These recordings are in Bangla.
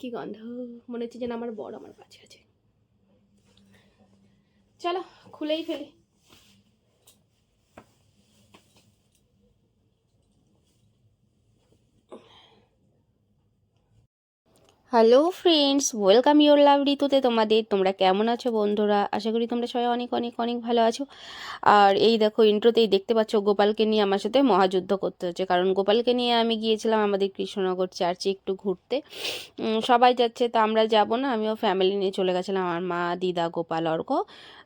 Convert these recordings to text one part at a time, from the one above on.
কি গন্ধ? মনে হচ্ছে যেন আমার বড় আমার কাছে আছে। চলো খুলেই ফেলি। Hello friends welcome your love ঋতুতে তোমাদের তোমরা কেমন আছো বন্ধুরা আশা করি তোমরা সবাই অনেক অনেক অনেক ভালো আছো আর এই দেখো ইন্ট্রোতেই দেখতে পাচ্ছ গোপালকে নিয়ে আমার সাথে মহাযুদ্ধ করতে হচ্ছে কারণ গোপালকে নিয়ে আমি গিয়েছিলাম আমাদের কৃষ্ণনগর চার্চে একটু ঘুরতে সবাই যাচ্ছে তো আমরা যাব না আমিও ফ্যামিলি নিয়ে চলে গেছিলাম আমার মা দিদা গোপাল অর্ক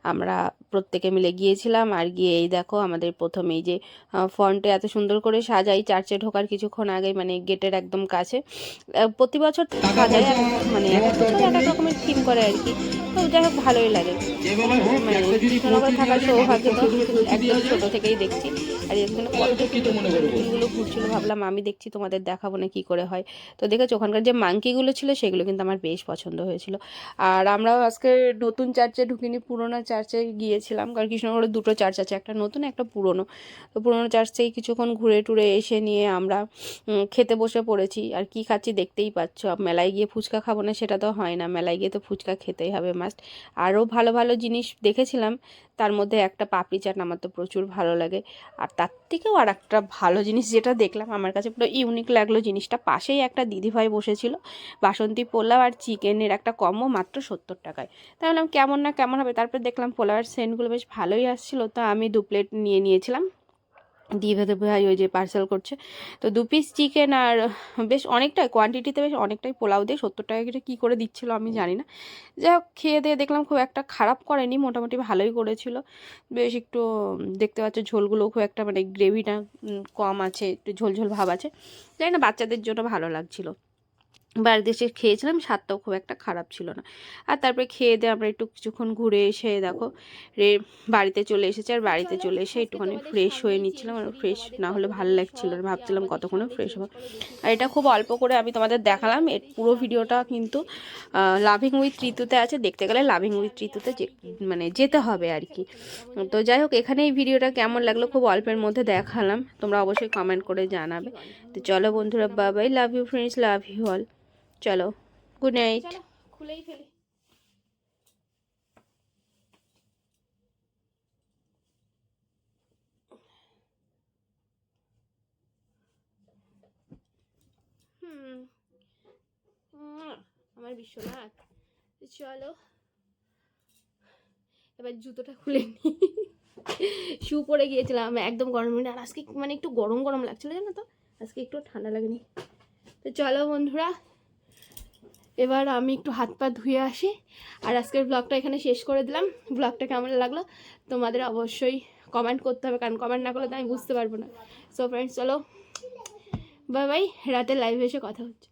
আমরা প্রত্যেকে মিলে গিয়েছিলাম আর গিয়ে এই দেখো আমাদের প্রথমে এই যে ফন্টে এত সুন্দর করে সাজাই চার্চে ঢোকার কিছুক্ষণ আগে মানে গেটের একদম কাছে। প্রতি বছর মানে এক এক এক এক রকমের থিম করে আর কি। তো যাই হোক ভালোই লাগে। মানে কৃষ্ণনগর থাকার সৌভাগ্য তো একদম ছোট থেকেই দেখছি। আর এখানে কত ফুলগুলো ঘুরছিল ভাবলাম আমি দেখছি তোমাদের দেখাবো না কি করে হয়। তো দেখেছ ওখানকার যে মাংকিগুলো ছিল সেগুলো কিন্তু আমার বেশ পছন্দ হয়েছিল। আর আমরাও আজকে নতুন চার্চে ঢুকিনি পুরোনো চার্চে গিয়েছিলাম কারণ কৃষ্ণনগরে দুটো চার্চ আছে একটা নতুন একটা পুরনো। তো পুরোনো চার্চ থেকে কিছুক্ষণ ঘুরে টুরে এসে নিয়ে আমরা খেতে বসে পড়েছি। আর কি খাচ্ছি দেখতেই পাচ্ছ মেলায় গিয়ে ফুচকা খাব না, সেটা তো হয় না। মেলায় গিয়ে তো ফুচকা খেতেই হবে মাস্ট আরও ভালো ভালো জিনিস দেখেছিলাম, তার মধ্যে একটা পাপড়ি চাট আমার তো প্রচুর ভালো লাগে। আর তার থেকেও আর একটা ভালো জিনিস যেটা দেখলাম, আমার কাছে পুরো ইউনিক লাগল জিনিসটা। পাশেই একটা দিদিভাই বসেছিল, বাসন্তী পোলাও আর চিকেনের একটা কমও মাত্র সত্তর টাকায়। তাই বললাম কেমন না কেমন হবে? তারপর দেখলাম পোলাওয়ের সেন্টগুলো বেশ ভালোই আসছিল, তো আমি দু প্লেট নিয়ে নিয়েছিলাম। দিয়ে ভাই ওই যে পার্সেল করছে। তো দু পিস চিকেন আর বেশ অনেকটাই কোয়ান্টিটিতে বেশ অনেকটাই পোলাও দিয়ে সত্তর টাকা করে কী করে দিচ্ছিল আমি জানি না। যাই হোক, খেয়ে দিয়ে দেখলাম খুব একটা খারাপ করেনি, মোটামুটি ভালোই করেছিল। বেশ একটু দেখতে পাচ্ছ ঝোলগুলো খুব একটা মানে গ্রেভিটা কম আছে, একটু ঝোলঝোল ঝোল ভাব আছে। জানি না, বাচ্চাদের জন্য ভালো লাগছিল। বাড়িতে এসে খেয়েছিলাম স্বাদটাও খুব একটা খারাপ ছিল না। আর তারপরে খেয়ে দিয়ে আমরা একটু কিছুক্ষণ ঘুরে এসে দেখো রে বাড়িতে চলে এসেছে। আর বাড়িতে চলে এসে একটুখানি ফ্রেশ হয়ে নিচ্ছিলাম। আর ফ্রেশ না হলে ভালো লাগছিল না। ভাবছিলাম কতক্ষণে ফ্রেশ হব। আর এটা খুব অল্প করে আমি তোমাদের দেখালাম। এর পুরো ভিডিওটা কিন্তু লাভিং উইথ ঋতুতে আছে। দেখতে গেলে লাভিং উইথ ঋতুতে যে মানে যেতে হবে আর কি। তো যাই হোক এখানে এই ভিডিওটা কেমন লাগল খুব অল্পের মধ্যে দেখালাম। তোমরা অবশ্যই কমেন্ট করে জানাবে। তো চলো বন্ধুরা Babai love you friends love you all চলো গুড নাইট খুলেই ফেলি। আমার বিশ্বনাথ। চলো এবার জুতোটা খুলে নি। শু পরে গিয়েছিলাম একদম গরম আর আজকে মানে একটু গরম গরম লাগছিল জানো তো? আজকে একটু ঠান্ডা লাগেনি। তো চলো বন্ধুরা এবার আমি একটু হাত পা ধুয়ে আসি। আর আজকের ব্লগটা এখানে শেষ করে দিলাম। ব্লগটা কেমন লাগল তোমাদের অবশ্যই কমেন্ট করতে হবে, কারণ কমেন্ট না করলে তো আমি বুঝতে পারব না। সো ফ্রেন্ডস চলো বাই বাই রাতে লাইভে এসে কথা হচ্ছে।